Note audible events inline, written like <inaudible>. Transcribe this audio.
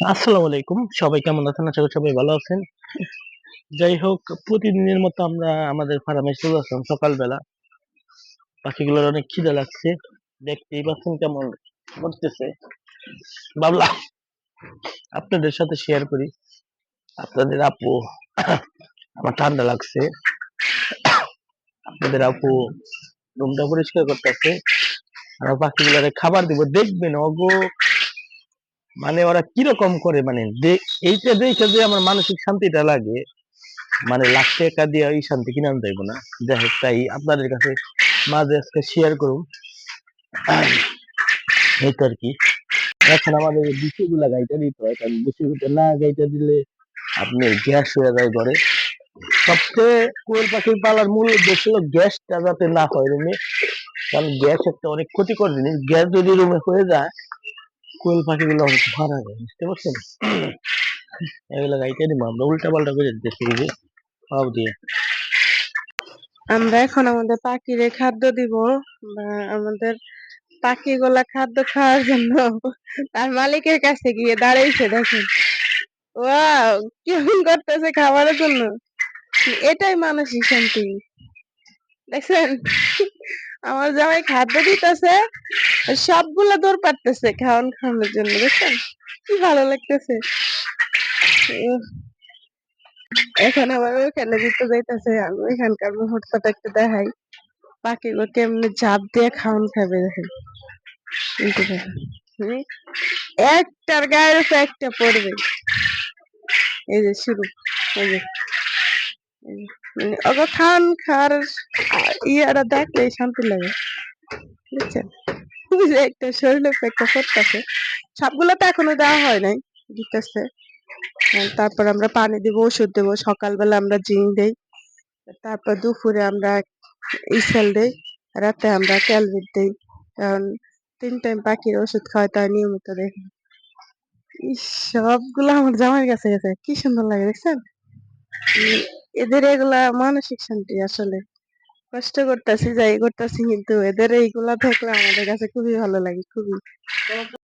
আসসালামু আলাইকুম। সবাই কেমন আছেন? আশা করি সবাই ভালো আছেন। যাই হোক, প্রতিদিনের মতো আমরা আমাদের ফার্মে চলে আসলাম সকালবেলা। পাখিগুলোর অনেক খিদে লাগছে। দেখতেই পাচ্ছেন কেমন করতেছে। বাবলা আপনাদের সাথে শেয়ার করি। আপনাদের আপু, আমার ঠান্ডা লাগছে। আপনাদের আপু রুমটা পরিষ্কার করতেছে। আর পাখিগুলোরে খাবার দিব। দেখবেন অগো মানে ওরা কীরকম করে মানে এইটা দেখে যে আমার মানসিক শান্তিটা লাগে মানে লাখ টাকা দিয়ে ওই শান্তি কিনে আনতে না। যাই হোক, তাই আপনাদের কাছে মাঝে আজকে শেয়ার করুন। <clears throat> এই তো আর কি। এখন আমাদের বিষয়গুলা গাইটা দিতে হয়, কারণ বিষয়গুলো না গাইটা দিলে আপনি গ্যাস হয়ে যায় ঘরে। সবচেয়ে কোয়েল পাখির পালার মূল উদ্দেশ্য হলো গ্যাসটা যাতে না হয় রুমে। কারণ গ্যাস একটা অনেক ক্ষতিকর জিনিস। গ্যাস যদি রুমে হয়ে যায় কোয়েল পাখিগুলো অনেক মারা যায়, বুঝতে পারছেন? এগুলো গাইতে দিব আমরা উল্টা পাল্টা করে দেখি যে সব দিয়ে। আমরা এখন আমাদের পাখিরে খাদ্য দিব, বা আমাদের পাখিগুলা খাদ্য খাওয়ার জন্য তার মালিকের কাছে গিয়ে দাঁড়াইছে, দেখেন। ওয়াও, কেমন করতেছে খাবারের জন্য। এটাই মানসিক শান্তি। দেখছেন? আমার জামাই খাদ্য দিতেছে সবগুলা দৌড় পারতেছে খাওয়ান খাওয়ানোর জন্য, দেখছেন? কি ভালো লাগতেছে। এখন আবার ওখানে দিতে যাইতেছে, আমি এখানকার মুহূর্তটা একটু দেখাই। পাখিগুলো কেমনে ঝাঁপ দিয়ে খাওয়ান খাবে, দেখেন? একটার গায়ের উপর একটা পড়বে। এই যে শুরু, এই যে। মানে ওকে খান খাওয়ার আ- ইয়াটা দেখলে শান্তি লাগে। বুঝছেন? যে একটা শরীরে একটা পড়তেছে সবগুলো তো এখনও দেওয়া হয় নাই দিতেছে তারপর আমরা পানি দিব, ওষুধ দেবো, সকালবেলা আমরা জিং দেই, তারপর দুপুরে আমরা ইসেল দেই, রাতে আমরা ক্যালভিট দেই, কারণ তিন টাইম পাখির ওষুধ খাওয়াতে হয় নিয়মিত দেখে সবগুলো আমার জামাই কাছে গেছে, কি সুন্দর লাগে, দেখছেন? এদের এগুলা মানসিক শান্তি আসলে। কষ্ট করতেছি যাই করতেছি কিন্তু এদের এইগুলা থাকলে আমাদের কাছে খুবই ভালো লাগে খুবই।